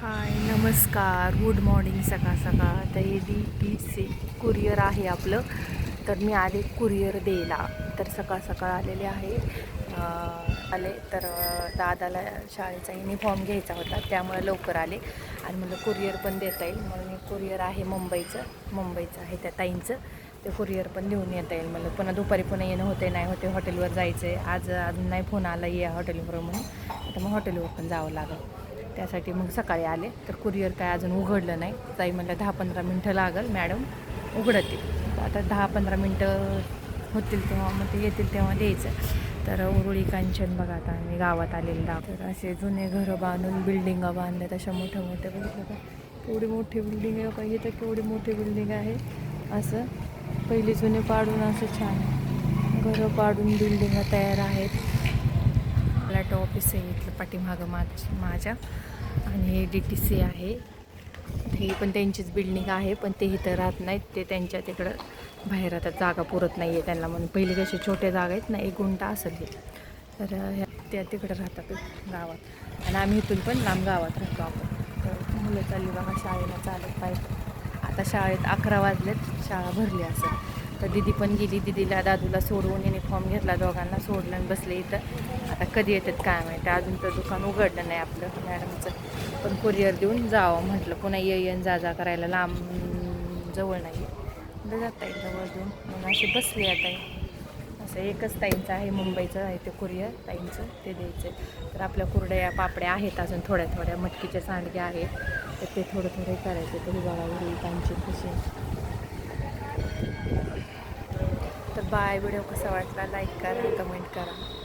हाय नमस्कार. Good morning सकाळ सकाळ. तर हे डी टी सी कुरिअर आहे आपलं. तर मी आले कुरिअर द्यायला. तर सकाळ सकाळ आलेले आहे. आले. तर दादाला शाळेचा युनिफॉर्म घ्यायचा होता. त्यामुळे लवकर आले. आणि मला कुरिअर पण देता येईल. म्हणून मी कुरिअर आहे मुंबईचं. मुंबईचं आहे त्या ताईंचं. ते कुरिअर पण देऊन येता येईल मला. पुन्हा दुपारी पुन्हा येणं होते नाही होते हॉटेलवर जायचं आहे आज अजून नाही फोन आला ये हॉटेलवर म्हणून. आता मग हॉटेलवर पण जावं लागेल. त्यासाठी मग सकाळी आले. तर कुरिअर काय अजून उघडलं नाही. ताई म्हणलं दहा पंधरा मिनटं लागल मॅडम उघडतील. आता दहा पंधरा मिनटं होतील तेव्हा मग ते येतील तेव्हा द्यायचं. तर उरुळी कांचन बघा आता आम्ही गावात आलेलं दाव तर असे जुने घरं बांधून बिल्डिंगा बांधल्या तशा मोठ्या मोठ्या बघितलं का? केवढी मोठी बिल्डिंग आहे का इथं केवढी मोठी बिल्डिंग आहे. असं पहिले जुने पाडून असं छान घरं पाडून बिल्डिंगा तयार आहेत. फ्लॅट ऑफिस आहे इथलं पाठीमागं माझ माझ्या. आणि हे डी टी सी आहे. हे पण त्यांचीच बिल्डिंग आहे पण ते इथं राहत नाहीत. ते त्यांच्या तिकडं बाहेर आता जागा पुरत नाही आहे त्यांना म्हणून. पहिले कसे छोट्या जागा आहेत ना एक गुंटा असेल हे. तर ह्या त्या तिकडं राहतात गावात. आणि आम्ही इथून पण लांब गावात राहतो आपण. तर मुलं चालली बघा शाळेला चालत पाहिजे आता शाळेत अकरा वाजलेत शाळा भरली असं तर दिदी पण गेली दिदीला दादूला सोडवून युनिफॉर्म घेतला दोघांना सोडलं आणि बसले इथं. आता कधी येतात काय माहिती अजून तर दुकान उघडलं नाही आपलं मॅडमचं. पण कुरिअर देऊन जावं म्हटलं पुन्हा ये येन जा जा करायला. लांब जवळ नाही आहे जाता येईल जवळ देऊन मग असे बसले आता असं एकच ताईंचं आहे मुंबईचं आहे ते कुरिअर ताईंचं ते द्यायचं आहे तर आपल्या कुरड्या पापड्या आहेत अजून थोड्या थोड्या मटकीच्या सांडग्या आहेत. तर ते थोडं थोडे करायचे तरी बघा उरळी ताईंचे तर बाय व्हिडिओ कसा वाटला? लाईक करा कमेंट करा.